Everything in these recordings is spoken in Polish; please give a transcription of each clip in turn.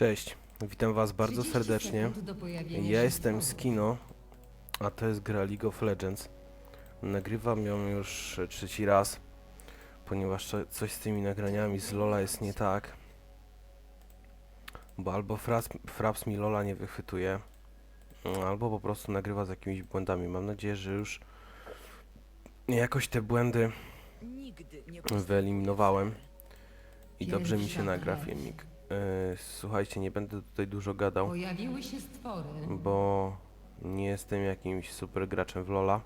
Cześć, witam was bardzo 30 serdecznie. sekund do pojawienia Ja się jestem z. Kino, a to jest gra League of Legends. Nagrywam ją już trzeci raz, ponieważ co- coś z tymi nagraniami z Lola jest nie tak. Bo albo Fraps, Fraps mi Lola nie wychwytuje, albo po prostu nagrywa z jakimiś błędami. Mam nadzieję, że już jakoś te błędy Nigdy nie wyeliminowałem i dobrze mi się nagra filmik. E, Słuchajcie, nie będę tutaj dużo gadał. Pojawiły się stwory. bo nie jestem jakimś super graczem w LoL'a,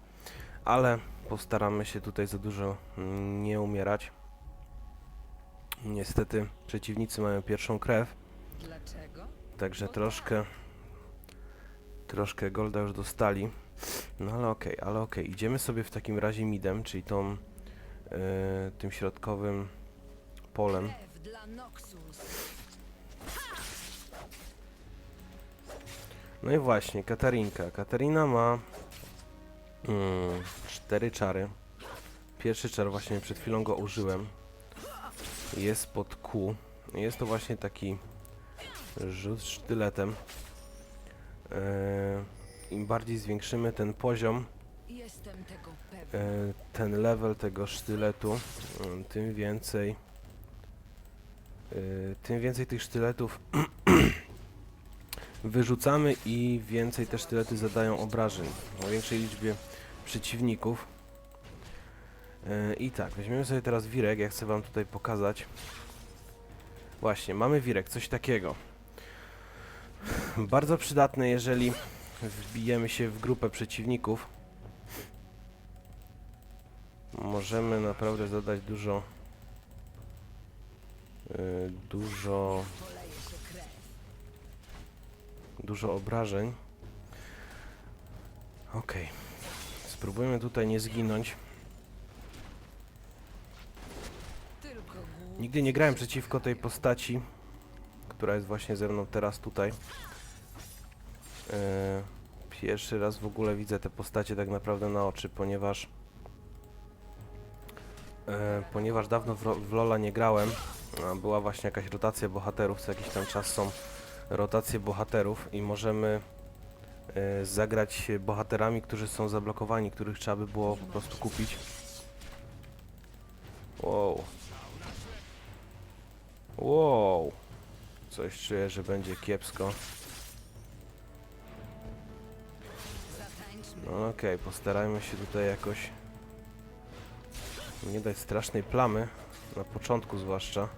ale postaramy się tutaj za dużo mm, nie umierać. Niestety przeciwnicy mają pierwszą krew, Dlaczego? także troszkę troszkę golda już dostali. No ale okej, ale okej. Idziemy sobie w takim razie midem, czyli tą e, tym środkowym polem. Krew dla Noxus. No i właśnie, Katarinka. Katarina ma mm, cztery czary. Pierwszy czar właśnie przed chwilą go użyłem. Jest pod Q. Jest to właśnie taki rzut sztyletem. E, Im bardziej zwiększymy ten poziom, e, ten level tego sztyletu, mm, tym więcej e, tym więcej tych sztyletów wyrzucamy i więcej te sztylety zadają obrażeń o większej liczbie przeciwników. E, I tak, weźmiemy sobie teraz wirek, ja chcę wam tutaj pokazać. Właśnie, mamy wirek, coś takiego. Bardzo przydatne, jeżeli wbijemy się w grupę przeciwników. Możemy naprawdę zadać dużo e, dużo. Dużo obrażeń. Okej. Spróbujmy tutaj nie zginąć. Nigdy nie grałem przeciwko tej postaci, która jest właśnie ze mną teraz tutaj. E, pierwszy raz w ogóle widzę te postacie tak naprawdę na oczy, ponieważ e, ponieważ dawno w, w Lola nie grałem, była właśnie jakaś rotacja bohaterów, co jakiś tam czas są rotacje bohaterów i możemy e, zagrać bohaterami, którzy są zablokowani, których trzeba by było po prostu kupić. Wow. Wow. Coś czuję, że będzie kiepsko. No okej, postarajmy się tutaj jakoś nie dać strasznej plamy, na początku zwłaszcza.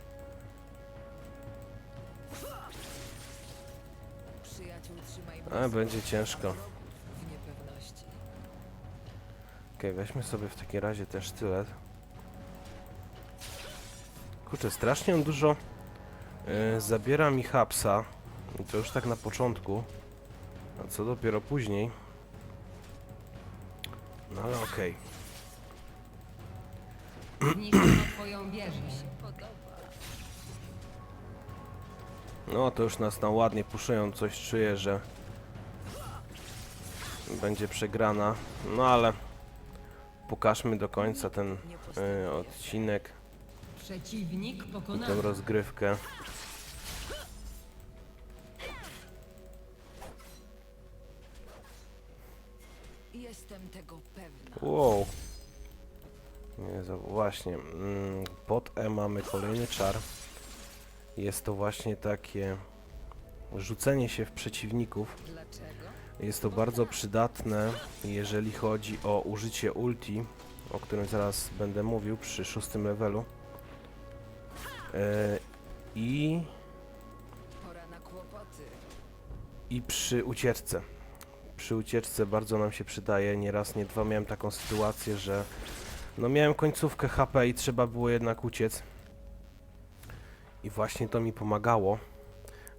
A, będzie ciężko. W niepewności. Okej, weźmy sobie w takim razie ten sztylet. Kurczę, strasznie on dużo e, zabiera mi hapsa. I to już tak na początku. A co dopiero później. No ale okej. Twoją. Podoba. No to już nas tam ładnie puszują, coś czuję, że będzie przegrana. No ale pokażmy do końca ten postępuje. odcinek Przeciwnik i tę rozgrywkę. Jestem tego pewna. Wow. Za, właśnie. Mm, pod E mamy kolejny czar. Jest to właśnie takie rzucenie się w przeciwników. Dlaczego? Jest to bardzo przydatne, jeżeli chodzi o użycie ulti, o którym zaraz będę mówił przy szóstym levelu. E, I. I przy ucieczce. Przy ucieczce bardzo nam się przydaje. Nie raz, nie dwa miałem taką sytuację, że no miałem końcówkę HP i trzeba było jednak uciec. I właśnie to mi pomagało.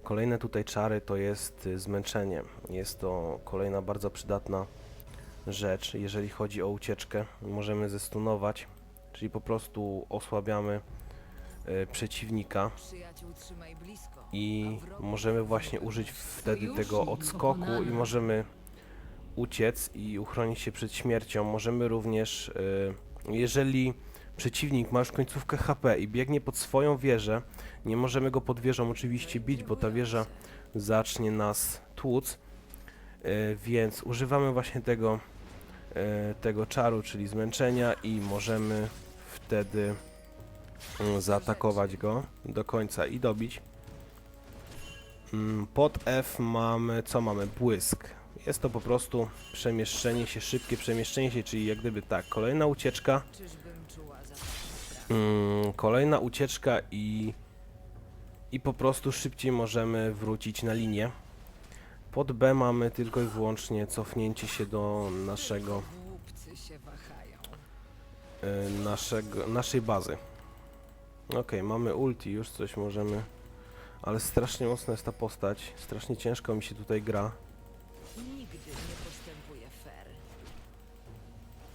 Kolejne tutaj czary to jest y, zmęczenie. Jest to kolejna bardzo przydatna rzecz, jeżeli chodzi o ucieczkę. Możemy zestunować, czyli po prostu osłabiamy y, przeciwnika i możemy właśnie użyć wtedy tego odskoku i możemy uciec i uchronić się przed śmiercią. Możemy również, y, jeżeli przeciwnik ma już końcówkę HP i biegnie pod swoją wieżę, nie możemy go pod wieżą oczywiście bić, bo ta wieża zacznie nas tłuc, e, więc używamy właśnie tego, e, tego czaru, czyli zmęczenia i możemy wtedy mm, zaatakować go do końca i dobić. Mm, Pod F mamy, co mamy? Błysk. Jest to po prostu przemieszczenie się, szybkie przemieszczenie się, czyli jak gdyby tak, kolejna ucieczka, mm, kolejna ucieczka i, i po prostu szybciej możemy wrócić na linię. Pod B mamy tylko i wyłącznie cofnięcie się do naszego, y, naszego naszej bazy. Ok, mamy ulti, już coś możemy, ale strasznie mocna jest ta postać, strasznie ciężko mi się tutaj gra. Nigdy nie postępuje fair.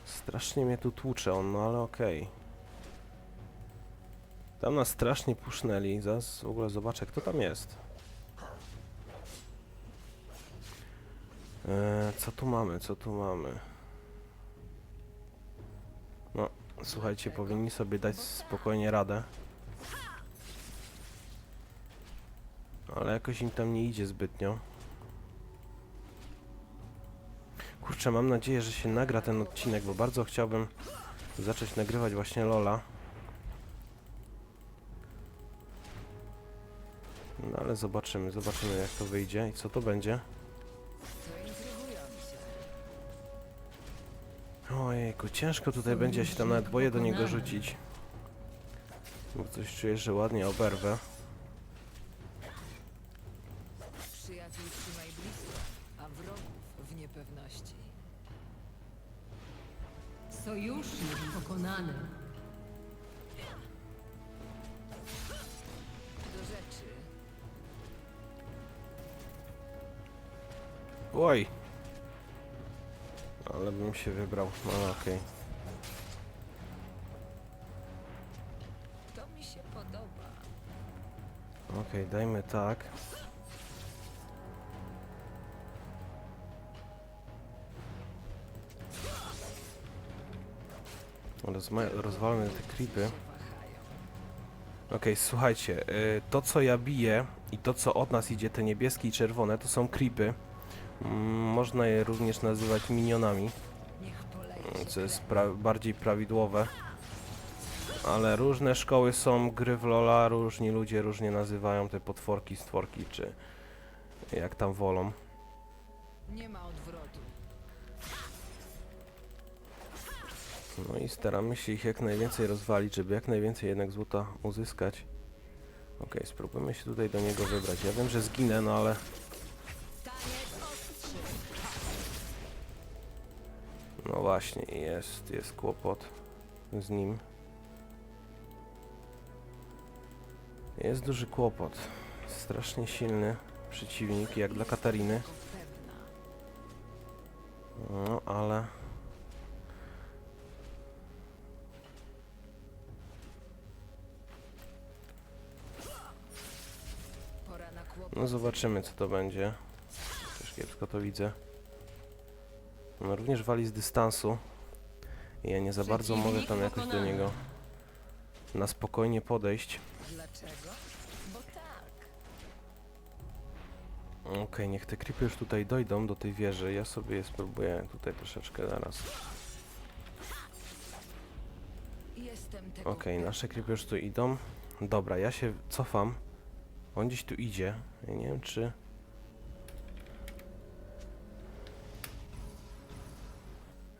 Strasznie mnie tu tłucze on, no ale okej. Tam nas strasznie pusznęli. Zaraz w ogóle zobaczę, kto tam jest. Eee, co tu mamy, co tu mamy? No, słuchajcie, powinni sobie dać spokojnie radę. Ale jakoś im tam nie idzie zbytnio. Kurczę, mam nadzieję, że się nagra ten odcinek, bo bardzo chciałbym zacząć nagrywać właśnie Lola. No ale zobaczymy, zobaczymy jak to wyjdzie i co to będzie. Ojejku, ciężko tutaj będzie, się tam nawet boję do niego rzucić. Bo coś czuję, że ładnie oberwę. No okej. To mi się podoba. Okej, dajmy tak. Rozma- rozwalmy te creepy. Wahają. Okej, słuchajcie, y, to co ja biję i to co od nas idzie, te niebieskie i czerwone, to są creepy. Mm, Można je również nazywać minionami, co jest pra- bardziej prawidłowe. Ale różne szkoły są gry w Lola, różni ludzie różnie nazywają te potworki, stworki, czy jak tam wolą. Nie ma odwrotu. No i staramy się ich jak najwięcej rozwalić, żeby jak najwięcej jednak złota uzyskać. Okej, spróbujmy się tutaj do niego wybrać. Ja wiem, że zginę, no ale właśnie, jest, jest kłopot z nim. Jest duży kłopot. Strasznie silny przeciwnik, jak dla Katariny. No, ale... No zobaczymy co to będzie. Też kiepsko to widzę. No również wali z dystansu. I ja nie za bardzo mogę tam jakoś do niego na spokojnie podejść. Dlaczego? Bo tak. Okej, niech te creepy już tutaj dojdą do tej wieży. Ja sobie je spróbuję tutaj troszeczkę zaraz. Okej, pewna. nasze creepy już tu idą. Dobra, ja się cofam. On gdzieś tu idzie. Ja nie wiem czy...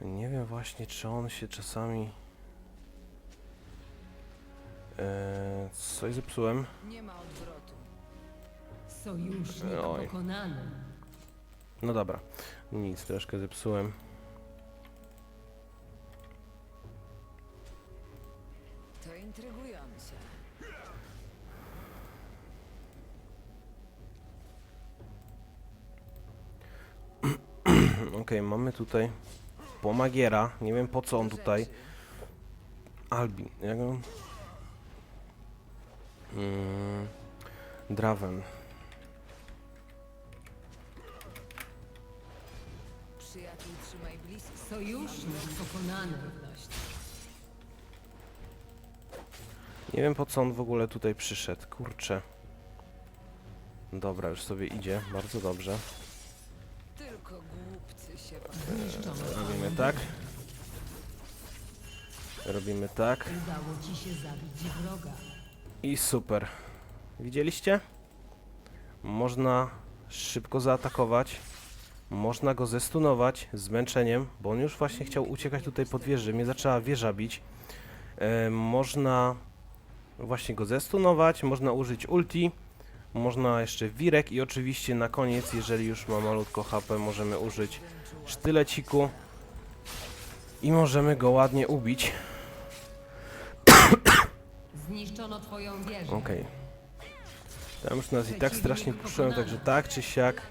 Nie wiem właśnie, czy on się czasami... Eee, coś zepsułem. Nie ma odwrotu. Sojusznik Oj. pokonany. No dobra, nic, troszkę zepsułem. To intrygujące. Okej, mamy tutaj pomagiera. Nie wiem po co on tutaj. Albin, jak on? Mm, Draven. Przyjaciół trzymaj blisko. Sojusznik pokonany. Nie wiem po co on w ogóle tutaj przyszedł, kurczę. Dobra, już sobie idzie, bardzo dobrze. Tak. wieżę. Robimy tak Udało ci się zabić wroga. i super. Widzieliście? Można szybko zaatakować. Można go zestunować zmęczeniem, bo on już właśnie chciał uciekać tutaj pod wieży. Mnie zaczęła wieża bić. E, można właśnie go zestunować, można użyć ulti, można jeszcze wirek i oczywiście na koniec, jeżeli już ma malutko HP, możemy użyć sztyleciku i możemy go ładnie ubić. Zniszczono twoją wieżę. Okej. Tam już nas i tak strasznie puszyłem, także tak czy siak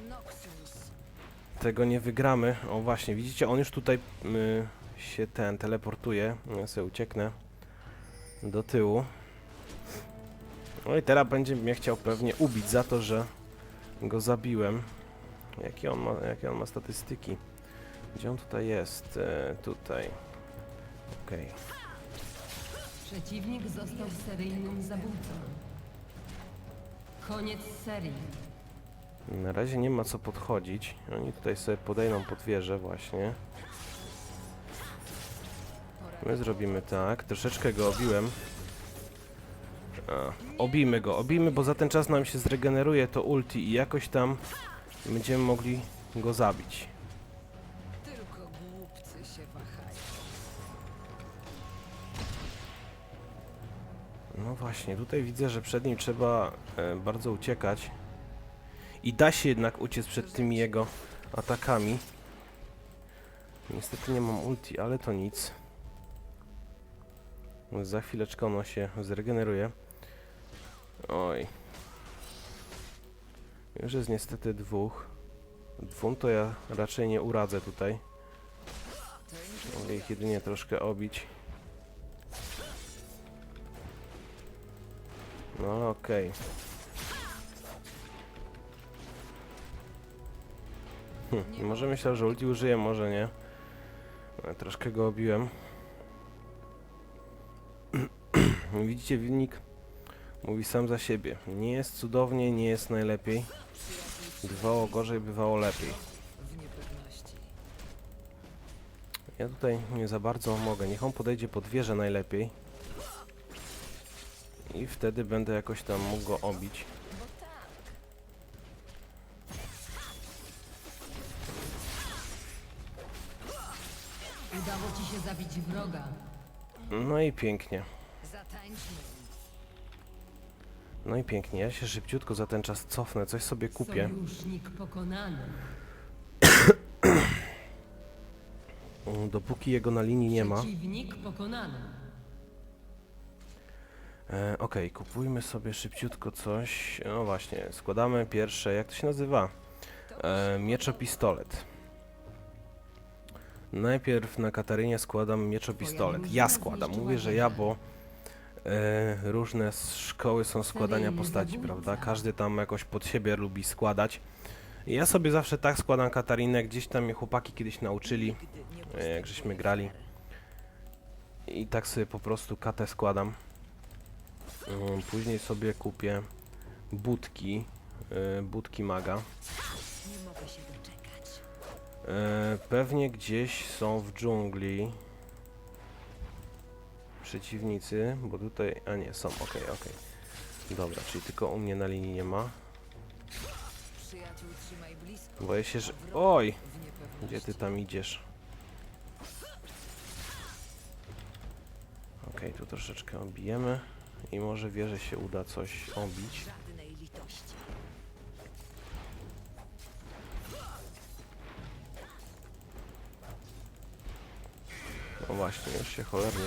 tego nie wygramy. O właśnie, widzicie, on już tutaj y, się ten teleportuje. Ja sobie ucieknę do tyłu. No i teraz będzie mnie chciał pewnie ubić za to, że go zabiłem. Jakie on ma, jakie on ma statystyki? Gdzie on tutaj jest? E, tutaj. Okej. Przeciwnik został seryjnym zabójcą. Koniec serii. Na razie nie ma co podchodzić. Oni tutaj sobie podejdą pod wieżę właśnie. My zrobimy tak. Troszeczkę go obiłem. A, obijmy go, obijmy, bo za ten czas nam się zregeneruje to ulti i jakoś tam będziemy mogli go zabić. No właśnie, tutaj widzę, że przed nim trzeba e, bardzo uciekać. I da się jednak uciec przed tymi jego atakami. Niestety nie mam ulti, ale to nic. Za chwileczkę ono się zregeneruje. Oj. Już jest niestety dwóch. Dwóm to ja raczej nie uradzę tutaj. Mogę ich jedynie troszkę obić. No okej. Hm, może myślał, że ulti użyję, może nie. Ale troszkę go obiłem. Widzicie, wilnik mówi sam za siebie. Nie jest cudownie, nie jest najlepiej. Bywało gorzej, bywało lepiej. Ja tutaj nie za bardzo mogę. Niech on podejdzie pod wieżę najlepiej. I wtedy będę jakoś tam mógł go obić. Udało ci się zabić wroga. No i pięknie. Zatańczmy. No i pięknie. Ja się szybciutko za ten czas cofnę, coś sobie kupię. Sojusznik pokonany. Dopóki jego na linii nie ma. Przeciwnik pokonany. E, Okej, kupujmy sobie szybciutko coś. No właśnie, składamy pierwsze, jak to się nazywa? E, mieczopistolet. Najpierw na Katarynie składam mieczopistolet. Ja składam, mówię, że ja, bo e, różne szkoły są składania postaci, prawda? Każdy tam jakoś pod siebie lubi składać. Ja sobie zawsze tak składam Katarinę, gdzieś tam mnie chłopaki kiedyś nauczyli, e, jak żeśmy grali. I tak sobie po prostu katę składam. Później sobie kupię budki, e, budki maga. E, Pewnie gdzieś są w dżungli przeciwnicy, bo tutaj, a nie, są, okej, okej. Dobra, czyli tylko u mnie na linii nie ma. Boję się, że... Oj! Gdzie ty tam idziesz? Okej, tu troszeczkę obijemy i może wierzę się uda coś obić. No właśnie, już się cholernie...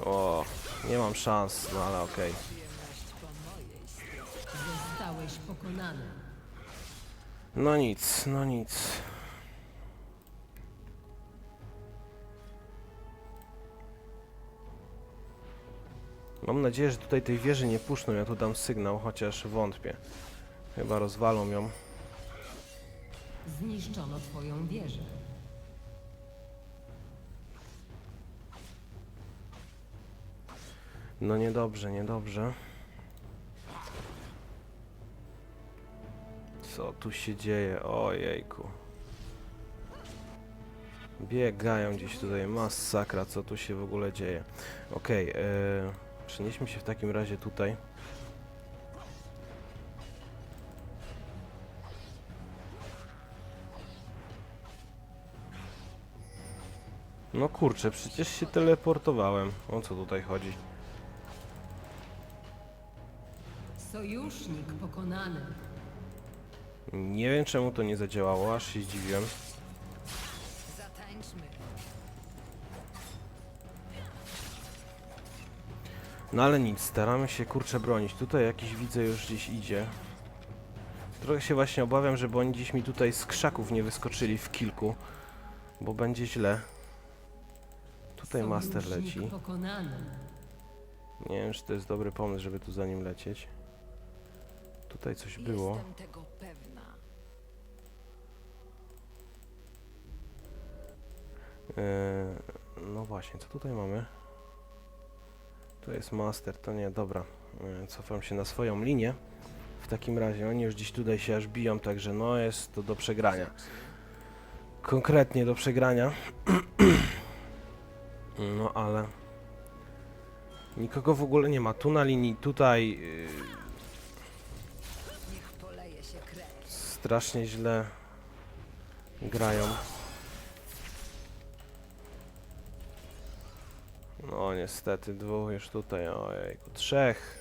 O, nie mam szans, no ale okej. Pokonany. No nic, no nic. Mam nadzieję, że tutaj tej wieży nie puszczą, ja tu dam sygnał, chociaż wątpię. Chyba rozwalą ją. Zniszczono twoją wieżę. No niedobrze, niedobrze. Co tu się dzieje? Ojejku. Biegają gdzieś tutaj, masakra, co tu się w ogóle dzieje. Okej, okay, przenieśmy się w takim razie tutaj. No kurczę, przecież się teleportowałem. O co tutaj chodzi? Sojusznik pokonany. Nie wiem czemu to nie zadziałało, aż się zdziwiłem. No ale nic, staramy się kurczę bronić. Tutaj jakiś widzę już gdzieś idzie. Trochę się właśnie obawiam, żeby oni gdzieś mi tutaj z krzaków nie wyskoczyli w kilku, bo będzie źle. Tutaj master leci. Nie wiem, czy to jest dobry pomysł, żeby tu za nim lecieć. Tutaj coś było. Eee, no właśnie, co tutaj mamy? To jest master, to nie, dobra. Eee, cofam się na swoją linię. W takim razie oni już gdzieś tutaj się aż biją, także no jest to do przegrania. Konkretnie do przegrania. No ale... Nikogo w ogóle nie ma. Tu na linii, tutaj... Krew. strasznie źle grają. No niestety, dwóch już tutaj, ojejku, trzech.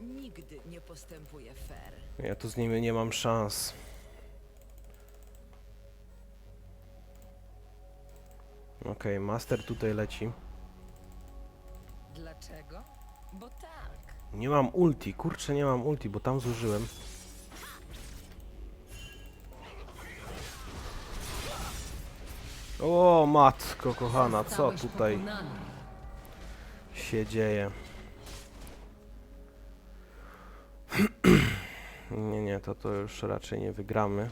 Nigdy nie postępuje fair. Ja tu z nimi nie mam szans. Okej, master tutaj leci. Dlaczego? Bo tak. Nie mam ulti, kurczę nie mam ulti, bo tam zużyłem. O matko kochana, co tutaj się dzieje? Nie, nie, to to już raczej nie wygramy.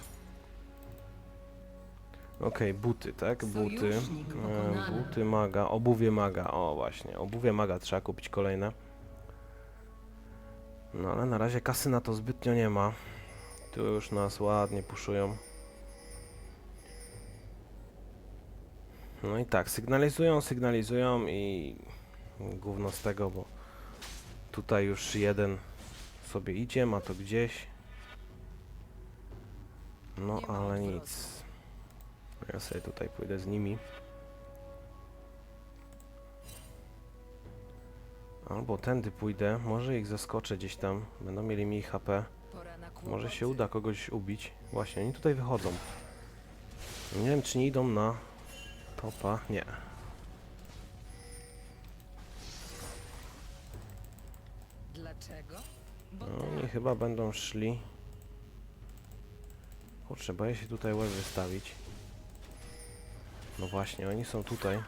Okej, buty, tak? Buty. E, buty maga, obuwie maga. O, właśnie, obuwie maga trzeba kupić kolejne. No ale na razie kasy na to zbytnio nie ma. Tu już nas ładnie puszują. No i tak, sygnalizują, sygnalizują i gówno z tego, bo tutaj już jeden sobie idzie, ma to gdzieś. No ale nic. Ja sobie tutaj pójdę z nimi. Albo tędy pójdę, może ich zaskoczę gdzieś tam, będą mieli mniej HP. Może się uda kogoś ubić. Właśnie, oni tutaj wychodzą. Nie wiem, czy nie idą na topa. Nie. Dlaczego? Bo No, tak. oni chyba będą szli. Kurczę, boję się tutaj łeb wystawić. No właśnie, oni są tutaj.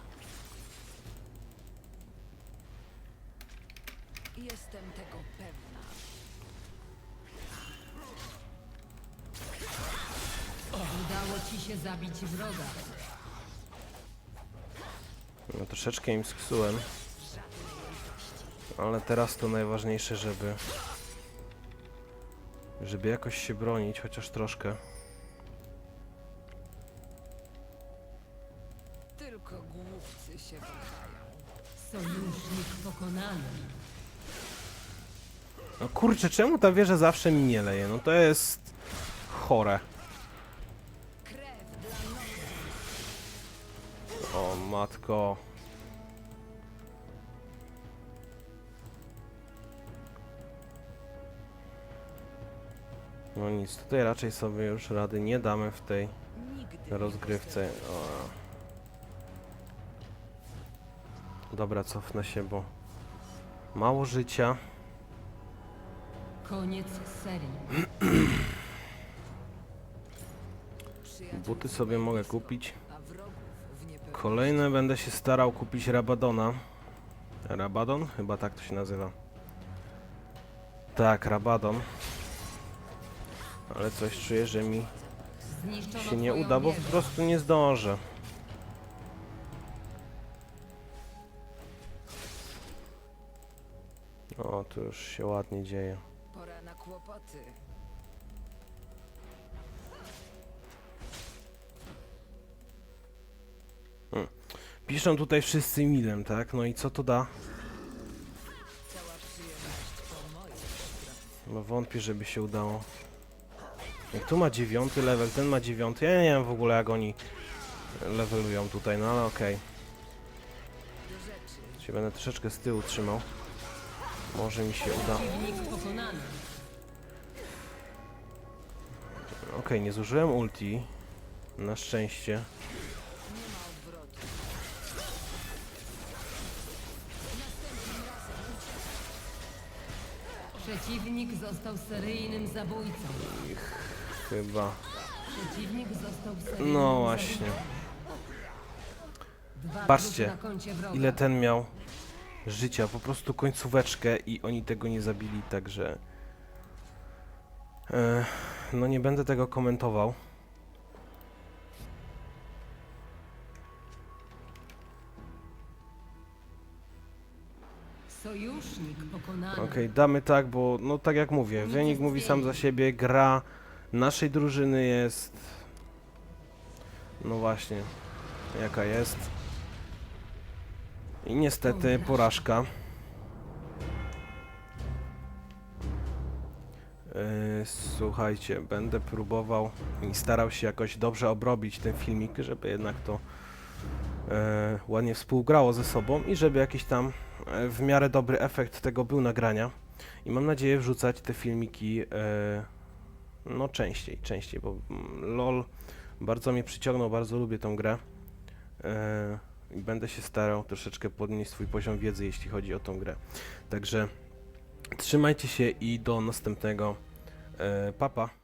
Jestem tego pewna. Udało ci się zabić wroga. No, troszeczkę im sksułem. Ale teraz to najważniejsze, żeby... Żeby jakoś się bronić, chociaż troszkę. Tylko głupcy się kochają. Sojusznik pokonany. No kurczę, czemu ta wieża zawsze mi nie leje? No to jest... chore. O matko. No nic, tutaj raczej sobie już rady nie damy w tej rozgrywce. O. Dobra, cofnę się, bo mało życia. Koniec serii. Buty sobie mogę kupić. A wrogów w niepewności. Kolejne będę się starał kupić Rabadona. Rabadon? Chyba tak to się nazywa. Tak, Rabadon. Ale coś czuję, że mi się nie uda, bo po prostu nie zdążę. O, tu już się ładnie dzieje. Pora na kłopoty. Piszą tutaj wszyscy midem, tak? No i co to da? No wątpię, żeby się udało. Jak tu ma dziewiąty level, ten ma dziewiąty. Ja nie wiem w ogóle jak oni levelują tutaj, no ale okej. Rzeczy. Się będę troszeczkę z tyłu trzymał. Może mi się uda. Okej, nie zużyłem ulti. Na szczęście. Przeciwnik został seryjnym zabójcą. Chyba. Przeciwnik został seryjnym No właśnie. Dwa Patrzcie, trupy na koncie wroga. Ile ten miał życia? Po prostu końcóweczkę i oni tego nie zabili, także... E, no nie będę tego komentował. Okej, damy tak, bo no tak jak mówię, Nic wynik nie mówi sam za zmieni. siebie, gra naszej drużyny jest... No właśnie, jaka jest. I niestety Porażka. porażka. Yy, Słuchajcie, będę próbował i starał się jakoś dobrze obrobić ten filmik, żeby jednak to e, ładnie współgrało ze sobą i żeby jakiś tam e, w miarę dobry efekt tego był nagrania. I mam nadzieję wrzucać te filmiki e, no częściej, częściej, bo mm, LOL bardzo mnie przyciągnął, bardzo lubię tą grę. E, I będę się starał troszeczkę podnieść swój poziom wiedzy, jeśli chodzi o tą grę. Także trzymajcie się i do następnego. E, papa.